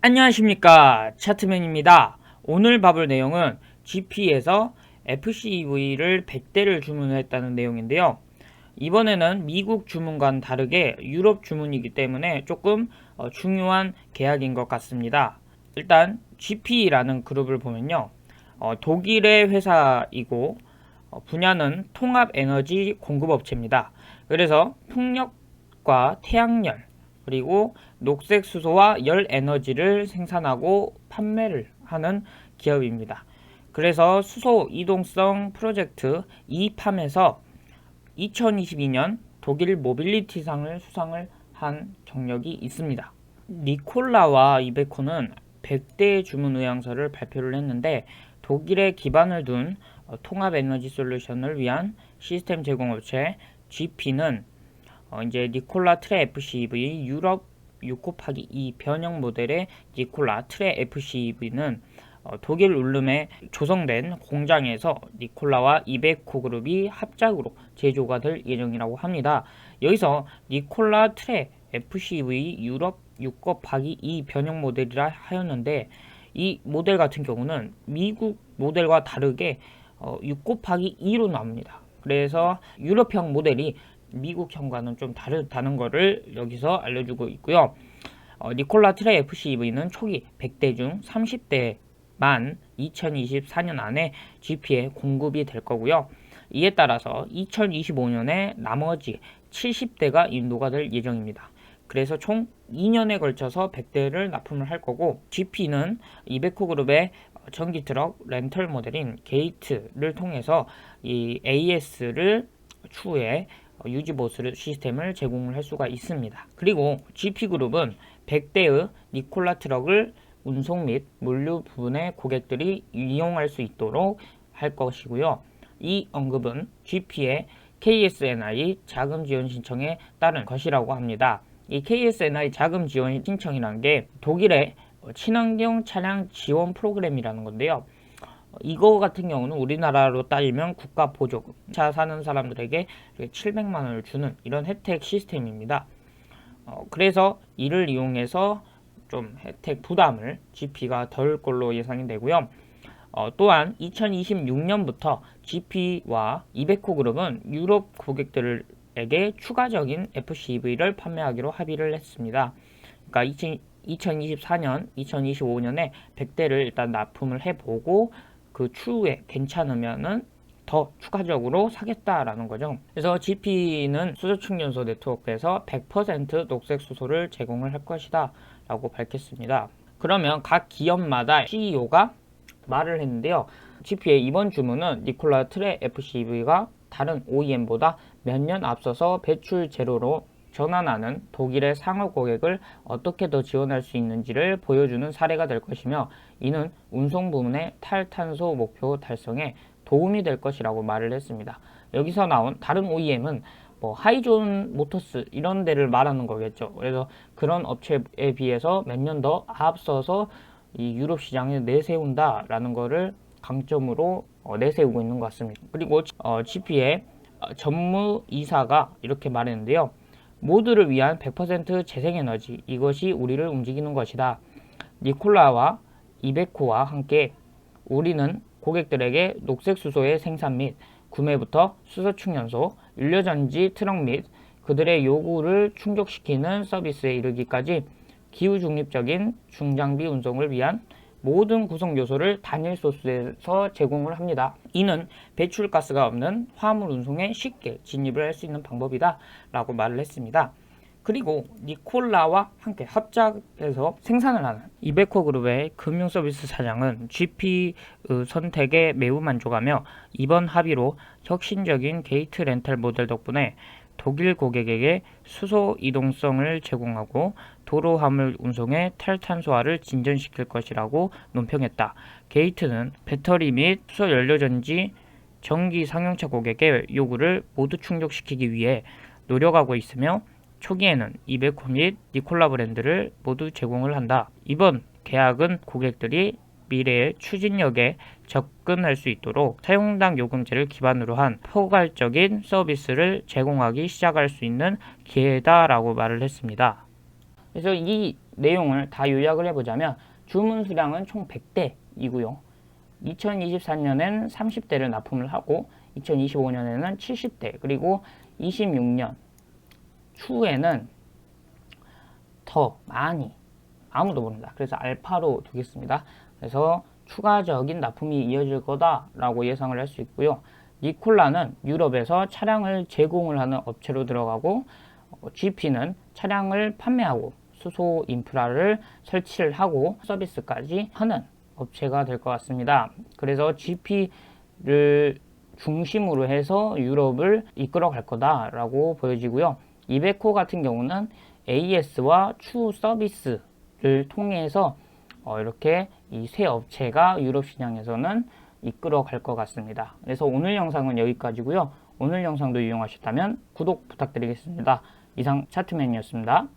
안녕하십니까 차트맨입니다. 오늘 봐볼 내용은 GP에서 FCV를 100대를 주문했다는 내용인데요. 이번에는 미국 주문과는 다르게 유럽 주문이기 때문에 조금 어, 중요한 계약인 것 같습니다. 일단 GP라는 그룹을 보면요. 어, 독일의 회사이고 어, 분야는 통합 에너지 공급업체입니다. 그래서 풍력과 태양열 그리고 녹색 수소와 열 에너지를 생산하고 판매를 하는 기업입니다. 그래서 수소 이동성 프로젝트 이팜에서 2022년 독일 모빌리티상을 수상을 한 경력이 있습니다. 니콜라와 이베코는 100대 주문 의향서를 발표를 했는데 독일에 기반을 둔 어, 통합 에너지 솔루션을 위한 시스템 제공업체 GP는 어, 이제 니콜라 트레 FCV 유럽 6 곱하기 2 변형 모델의 니콜라 트레 FCV는 어, 독일 울름에 조성된 공장에서 니콜라와 이베코 그룹이 합작으로 제조가 될 예정이라고 합니다. 여기서 니콜라 트레 FCV 유럽 6 곱하기 2 변형 모델이라 하였는데 이 모델 같은 경우는 미국 모델과 다르게 어, 6 곱하기 2로 나옵니다. 그래서 유럽형 모델이 미국형과는 좀 다르다는 것을 여기서 알려주고 있고요. 어, 니콜라 트레 FCV는 초기 100대 중 30대만 2024년 안에 GP에 공급이 될 거고요. 이에 따라서 2025년에 나머지 70대가 인도가 될 예정입니다. 그래서 총 2년에 걸쳐서 100대를 납품을 할 거고 GP는 이베코 그룹의 전기 트럭 렌털 모델인 게이트를 통해서 이 AS를 추후에 유지 보수 시스템을 제공을 할 수가 있습니다. 그리고 GP그룹은 100대의 니콜라 트럭을 운송 및 물류 부분의 고객들이 이용할 수 있도록 할 것이고요. 이 언급은 GP의 KSNI 자금 지원 신청에 따른 것이라고 합니다. 이 KSNI 자금 지원 신청이라는 게 독일의 친환경 차량 지원 프로그램이라는 건데요. 이거 같은 경우는 우리나라로 따지면 국가 보조금 차 사는 사람들에게 700만 원을 주는 이런 혜택 시스템입니다. 어, 그래서 이를 이용해서 좀 혜택 부담을 GP가 덜 걸로 예상이 되고요. 어, 또한 2026년부터 GP와 이베코 그룹은 유럽 고객들에게 추가적인 FCV를 판매하기로 합의를 했습니다. 그러니까 2024년, 2025년에 100대를 일단 납품을 해보고 그 추후에 괜찮으면은 더 추가적으로 사겠다라는 거죠. 그래서 GP는 수소 충전소 네트워크에서 100% 녹색 수소를 제공을 할 것이다 라고 밝혔습니다. 그러면 각 기업마다 CEO가 말을 했는데요. GP의 이번 주문은 니콜라 트레 FCV가 다른 OEM보다 몇 년 앞서서 배출 제로로 전환하는 독일의 상업 고객을 어떻게 더 지원할 수 있는지를 보여주는 사례가 될 것이며 이는 운송 부문의 탈탄소 목표 달성에 도움이 될 것이라고 말을 했습니다. 여기서 나온 다른 OEM은 뭐 하이존 모터스 이런 데를 말하는 거겠죠. 그래서 그런 업체에 비해서 몇 년 더 앞서서 이 유럽 시장에 내세운다라는 거를 강점으로 어, 내세우고 있는 것 같습니다. 그리고 어, GP의 전무 이사가 이렇게 말했는데요. 모두를 위한 100% 재생에너지 이것이 우리를 움직이는 것이다. 니콜라와 이베코와 함께 우리는 고객들에게 녹색 수소의 생산 및 구매부터 수소 충전소, 연료전지 트럭 및 그들의 요구를 충족시키는 서비스에 이르기까지 기후 중립적인 중장비 운송을 위한 모든 구성 요소를 단일 소스에서 제공을 합니다. 이는 배출가스가 없는 화물 운송에 쉽게 진입을 할 수 있는 방법이다 라고 말을 했습니다. 그리고 니콜라와 함께 합작해서 생산을 하는 이베코 그룹의 금융 서비스 사장은 GP 선택에 매우 만족하며 이번 합의로 혁신적인 게이트 렌탈 모델 덕분에 독일 고객에게 수소 이동성을 제공하고 도로 화물 운송의 탈탄소화를 진전시킬 것이라고 논평했다. 게이트는 배터리 및 수소 연료 전지 전기 상용차 고객의 요구를 모두 충족시키기 위해 노력하고 있으며 초기에는 이베코 및 니콜라 브랜드를 모두 제공을 한다. 이번 계약은 고객들이 미래의 추진력에 접근할 수 있도록 사용당 요금제를 기반으로 한 포괄적인 서비스를 제공하기 시작할 수 있는 기회다라고 말을 했습니다. 그래서 이 내용을 다 요약을 해보자면 주문 수량은 총 100대이고요. 2024년엔 30대를 납품을 하고 2025년에는 70대 그리고 26년 추후에는 더 많이 아무도 모른다. 그래서 알파로 두겠습니다. 그래서 추가적인 납품이 이어질 거다라고 예상을 할 수 있고요. 니콜라는 유럽에서 차량을 제공을 하는 업체로 들어가고 어, GP는 차량을 판매하고 수소 인프라를 설치를 하고 서비스까지 하는 업체가 될 것 같습니다. 그래서 GP를 중심으로 해서 유럽을 이끌어 갈 거다라고 보여지고요. 이베코 같은 경우는 AS와 추후 서비스를 통해서 어, 이렇게 이 세 업체가 유럽 시장에서는 이끌어 갈 것 같습니다. 그래서 오늘 영상은 여기까지고요. 오늘 영상도 유용하셨다면 구독 부탁드리겠습니다. 이상 차트맨이었습니다.